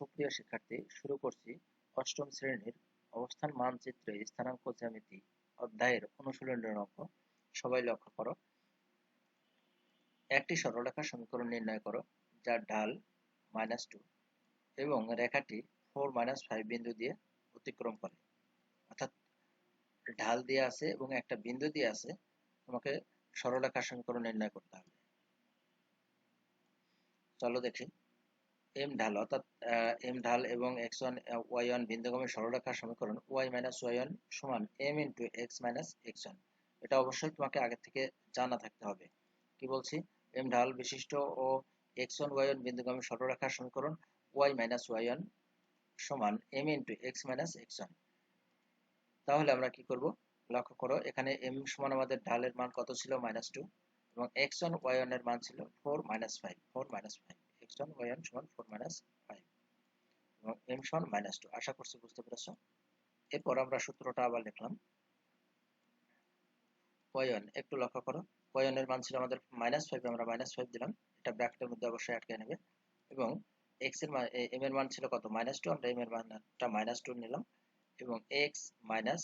সুপ্রিয় শিক্ষার্থী শুরু করছি অষ্টম শ্রেণির অবস্থান মানচিত্রে স্থানাঙ্ক জ্যামিতি অধ্যায়ের অনুশীলনের অঙ্ক সবাই লক্ষ্য করো। একটি সরলরেখা সমীকরণ নির্ণয় করো, যার ঢাল মাইনাস টু এবং রেখাটি ফোর মাইনাস ফাইভ বিন্দু দিয়ে অতিক্রম করে। অর্থাৎ ঢাল দিয়ে আছে এবং একটা বিন্দু দিয়ে আছে, তোমাকে সরলরেখা সমীকরণ নির্ণয় করতে হবে। চলো দেখি। এম ঢাল অর্থাৎ এম ঢাল এবং এক্স ওয়ান ওয়াই ওয়ান বিন্দুগমের সরলরেখার সমীকরণ ওয়াই মাইনাস ওয়াই ওয়ান সমান M into X minus X one এটা অবশ্যই তোমাকে আগে থেকে জানা থাকতে হবে। কি বলছি? এম ঢাল বিশিষ্ট ও এক্স ওয়ান ওয়াই ওয়ান বিন্দুগমের সরলরেখার সমীকরণ ওয়াই মাইনাস ওয়াই ওয়ান সমান M into X minus X one তাহলে আমরা কি করব? লক্ষ্য করো, এখানে এম সমান আমাদের ঢালের মান কত ছিল? মাইনাস টু এবং এক্স ওয়ান ওয়াই ওয়ানের মান ছিল four minus five four minus five X one Y one সমান ফোর মাইনাস ফাইভ এবং এম সমান মাইনাস টু আশা করছি বুঝতে পেরেছ? এরপর আমরা সূত্রটা আবার লিখলাম। ওয়ান একটু লক্ষ্য করো। ওয়াই ওয়ানের মান ছিল আমাদের মাইনাস ফাইভ আমরা মাইনাস ফাইভ দিলাম। এটা ব্র্যাকেটের মধ্যে অবশ্যই আটকে নেবে। এবং এক্সের এম এর মান ছিল কত? মাইনাস টু আমরা এম এর মানটা মাইনাস টু নিলাম। এবং এক্স মাইনাস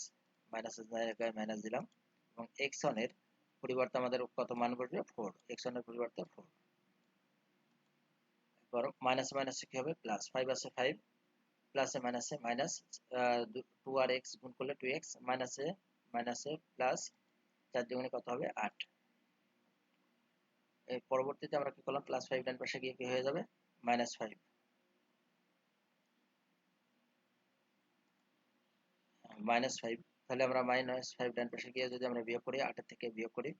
মাইনাসের জায়গায় মাইনাস দিলাম। এবং এক্স ওয়ানের পরিবর্তে আমাদের কত মান বসবে? ফোর এক্স ওয়ানের পরিবর্তে ফোর এরপর মাইনাস মাইনাসে কি হবে? প্লাস ফাইভ আছে ফাইভ প্লাসে মাইনাসে মাইনাস টু আর এক্স গুণ করলে টু এক্স মাইনাসে মাইনাসে প্লাস চার দ্বিগুণে কত হবে? আট। এই পরবর্তীতে আমরা কি করলাম? প্লাস ফাইভ ডান পাশে গিয়ে কি হয়ে যাবে? মাইনাস ফাইভ মাইনাস ফাইভ তাহলে আমরা মাইনাস ফাইভ ডান পাশে গিয়ে যদি আমরা বিয়োগ করি, আটের থেকে বিয়োগ করি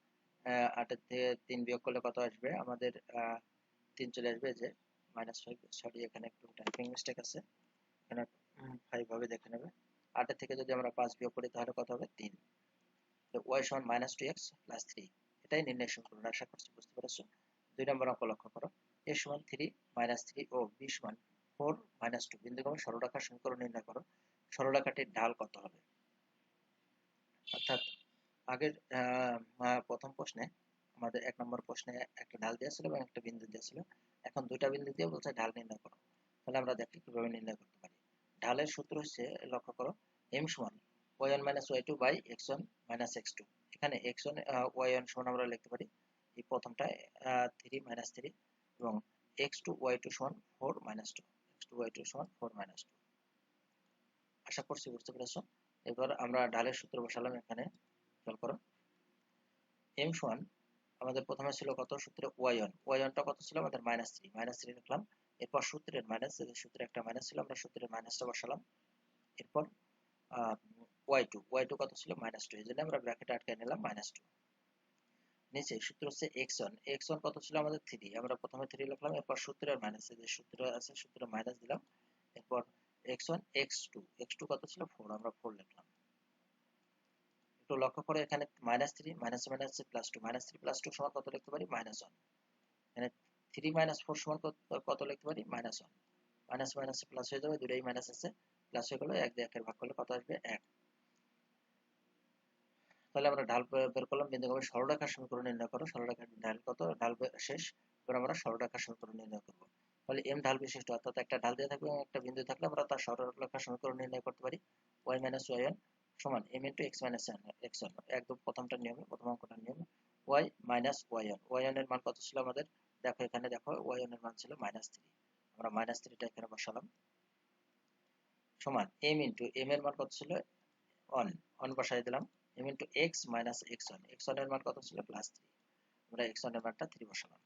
আটের থেকে তিন বিয়োগ করলে কত আসবে? আমাদের তিন চলে আসবে যে মাইনাস ফাইভ সরি এখানে একটু টাইপিং মিস্টেক আছে। এখানে ফাইভ হবে, দেখে নেবে। আটের থেকে যদি আমরা পাঁচ বিয়োগ করি, তাহলে কত হবে? তিন। তো ওয়াই সমান minus two X plus three এটাই নির্ণয় সমীকরণ, আশা করছি বুঝতে পেরেছ? দুই নম্বর অঙ্ক লক্ষ্য করো। এ সমান থ্রি মাইনাস থ্রি ও বি সমান ফোর মাইনাস টু বিন্দুগমে সরলরেখার সমীকরণ নির্ণয় করো। সরলরেখাটির ঢাল কত হবে? অর্থাৎ আগের প্রথম প্রশ্নে, আমাদের এক নম্বর প্রশ্নে একটা ঢাল দিয়েছিল এবং একটা বিন্দু দিয়েছিল। এখন দুইটা বিন্দু দিয়ে বলছে ঢাল নির্ণয় করো। তাহলে আমরা দেখি কীভাবে নির্ণয় করতে পারি। ঢালের সূত্র হচ্ছে, লক্ষ্য করো এম সমান Y one minus Y two by X one minus X two এখানে এক্স ওয়ান ওয়াই ওয়ান সমান আমরা লিখতে পারি, এই প্রথমটা থ্রি মাইনাস থ্রি এবং এক্স টু ওয়াই টু সমান four minus two X two Y two সমান ফোর মাইনাস টু আশা করছি বুঝতে পেরেছ। এবার আমরা ঢালের সূত্র বসালাম এখানে। খেয়াল করো এম সমান আমাদের প্রথমে ছিল কত? সূত্রে ওয়ান ওয়ানটা কত ছিল? আমাদের মাইনাস থ্রি মাইনাস থ্রি লিখলাম। এরপর সূত্রের মাইনাস সূত্রে একটা মাইনাস ছিল, আমরা সূত্রের মাইনাসটা বসালাম। এরপর ওয়াই টু ওয়াই টু কত ছিল? মাইনাস টু এই জন্য আমরা ব্র্যাকেটে আটকে নিলাম মাইনাস টু নিচে সূত্র হচ্ছে এক্স ওয়ান এক্স ওয়ান কত ছিল? আমাদের থ্রি আমরা প্রথমে থ্রি লিখলাম, এরপর সূত্রের মাইনাস যে সূত্র আছে, সূত্রে মাইনাস দিলাম। এরপর X one X two X two কত ছিল? ফোর আমরা ফোর লিখলাম। একটু লক্ষ্য করে এখানে minus three minus minus plus two minus three plus two সমান কত লিখতে পারি? মাইনাস ওয়ান এখানে থ্রি মাইনাস ফোর সমান কত লিখতে পারি? Minus one minus minus plus হয়ে যাবে দুটাই মাইনাস আছে। প্লাস হয়ে গেলে এক দিয়ে একের ভাগ করলে কত আসবে? এক। তাহলে আমরা ঢাল বের করলাম বিন্দুগমের সরলরেখার সমীকরণ নির্ণয় করো। সরলরেখার ঢাল কত? ঢাল শেষ। এবার আমরা সরলরেখার সমীকরণ নির্ণয় করব। তাহলে এম ঢাল বিশিষ্ট, অর্থাৎ একটা ঢাল দিয়ে থাকবে একটা বিন্দু থাকলে আমরা তার সরলরেখার সমীকরণ নির্ণয় করতে পারি। ওয়াই মাইনাস ওয়াই ওয়ান সমান M into X minus X one একদম প্রথমটা নিয়মে, প্রথম অঙ্কটার নিয়মে। Y minus Y one Y ওয়ানের মান কত ছিল আমাদের? দেখো এখানে, দেখো ওয়াই ওয়ানের মান ছিল মাইনাস আমরা মাইনাস থ্রিটা এখানে বসালাম। সমান এম ইন্টু এম এর মান কত ছিল? ওয়ান ওয়ান বসাই দিলাম। M into X minus X ওয়ানের মান কত ছিল? প্লাস থ্রি আমরা এক্সের মানটা থ্রি বসালাম।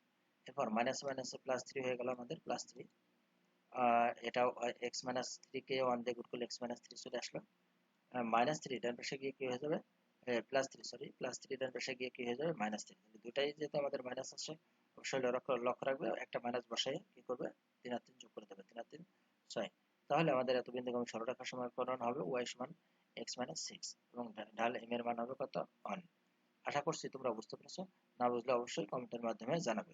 এরপর মাইনাস মাইনাসে প্লাস থ্রি হয়ে গেল আমাদের প্লাস থ্রি এটা এক্স মাইনাস থ্রি কে ওয়ান দিয়ে গুড করলে এক্স মাইনাস থ্রি চলে আসলো। মাইনাস থ্রি ডান পাশে গিয়ে কি হয়ে যাবে? Plus three sorry plus three ডান পাশে গিয়ে কি হয়ে যাবে? মাইনাস থ্রি দুটাই যেহেতু আমাদের মাইনাস আসছে, অবশ্যই লক্ষ্য রাখবে, একটা মাইনাস বসাই কি করবে? তিন আর তিন যোগ করে দেবে, তিন আর তিন, ছয়। তাহলে আমাদের এত বিন্দুগামী সরলরেখার সমীকরণ হবে ওয়াই সমান এক্স মাইনাস সিক্স এবং ঢাল এম এর মান হবে কত? অন আশা করছি তোমরা বুঝতে পেরেছ, না বুঝলে অবশ্যই কমেন্টের মাধ্যমে জানাবে।